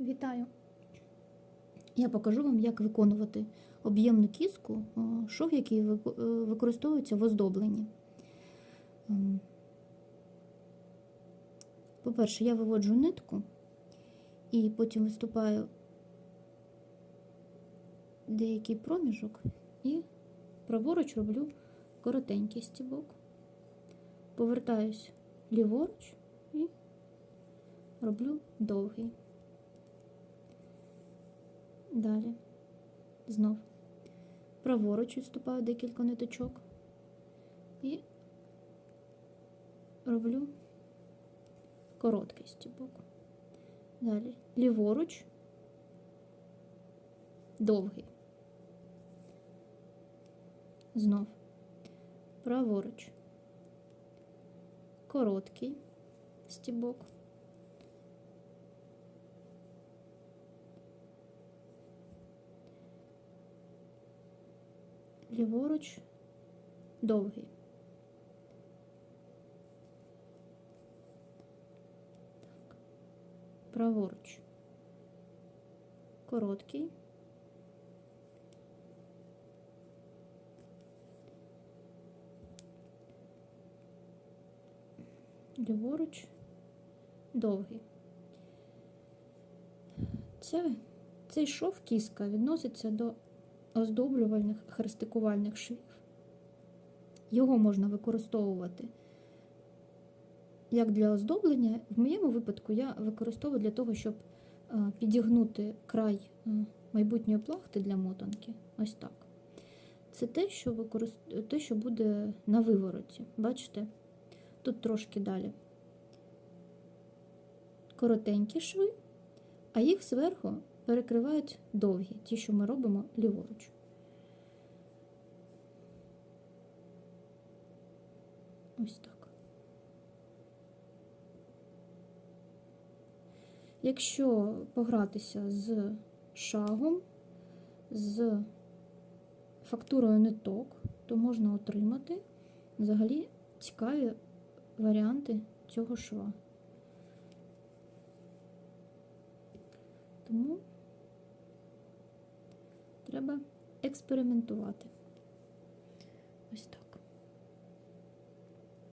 Вітаю! Я покажу вам, як виконувати об'ємну кіску, шов, який е, використовується в оздобленні. Ем, По-перше, я виводжу нитку і потім виступаю деякий проміжок і праворуч роблю коротенький стібок. Повертаюсь ліворуч і роблю довгий. Далі. Знов. Праворуч відступаю декілька ниточок. І роблю короткий стібок. Далі. Ліворуч. Довгий. Знов. Праворуч. Короткий стібок. Ліворуч, довгий. Так. Праворуч. Короткий. Ліворуч, довгий. Це, цей шов кіска відноситься до оздоблювальних хрестикувальних швів. Його можна використовувати як для оздоблення. В моєму випадку я використовую для того, щоб е, підігнути край е, майбутньої плахти для мотанки. Ось так. Це те, що, використ... те, що буде на вивороті. Бачите? Тут трошки далі коротенькі шви, а їх зверху перекривають довгі, ті, що ми робимо ліворуч. Ось так. Якщо погратися з шагом, з фактурою ниток, то можна отримати взагалі цікаві варіанти цього шва. Тому треба експериментувати.